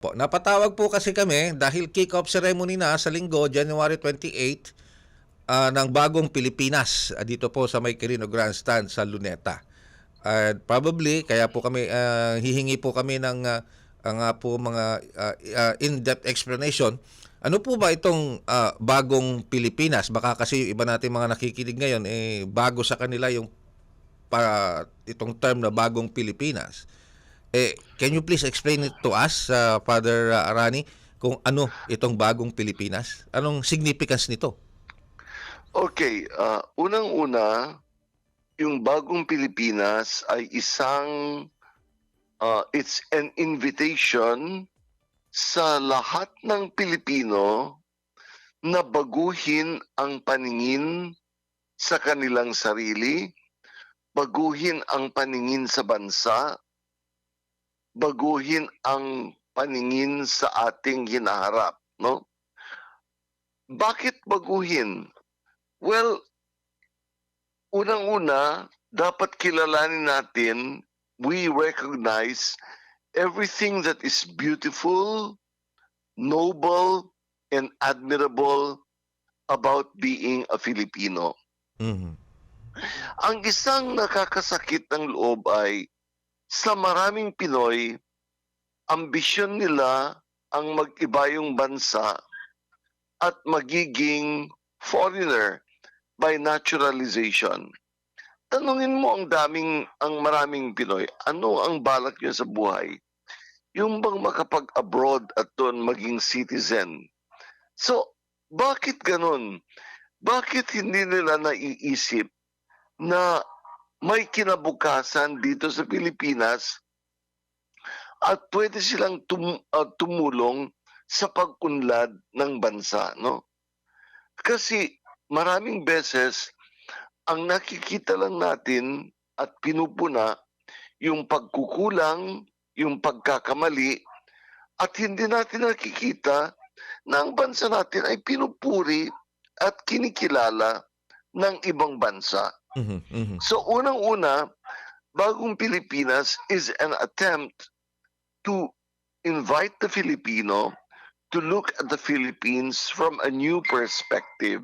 Po, napatawag po kasi kami dahil kick-off ceremony na sa linggo, January 28, ah, ng bagong Pilipinas ah, dito po sa may Quirino Grandstand sa Luneta. And probably, kaya po kami, ah, hihingi po kami ng ang ah, po mga ah, ah, in-depth explanation. Ano po ba itong ah, bagong Pilipinas? Baka kasi yung iba natin mga nakikinig ngayon, eh, bago sa kanila yung para itong term na bagong Pilipinas. Eh, can you please explain it to us, uh, Father uh, Arani, kung ano itong bagong Pilipinas? Anong significance nito? Okay, ah, unang-una, yung bagong Pilipinas ay isang ah, it's an invitation sa lahat ng Pilipino na baguhin ang paningin sa kanilang sarili, baguhin ang paningin sa bansa, baguhin ang paningin sa ating hinaharap, no? Bakit baguhin? Well, unang-una, dapat kilalanin natin, we recognize everything that is beautiful, noble, and admirable about being a Filipino. Mhm. Ang isang nakakasakit ng loob ay sa maraming Pinoy, ambisyon nila ang mag-iba yung bansa at magiging foreigner by naturalization. Tanungin mo ang daming, ang maraming Pinoy, ano ang balak nyo sa buhay? Yung bang makapag-abroad at doon maging citizen? So, bakit ganun? Bakit hindi nila naiisip na may kinabukasan dito sa Pilipinas at pwede silang tum- ah, tumulong sa pag-unlad ng bansa, no? Kasi maraming beses ang nakikita lang natin at pinupuna yung pagkukulang, yung pagkakamali at hindi natin nakikita na ang bansa natin ay pinupuri at kinikilala ng ibang bansa. Mhm, mhm. So unang-una, Bagong Pilipinas is an attempt to invite the Filipino to look at the Philippines from a new perspective.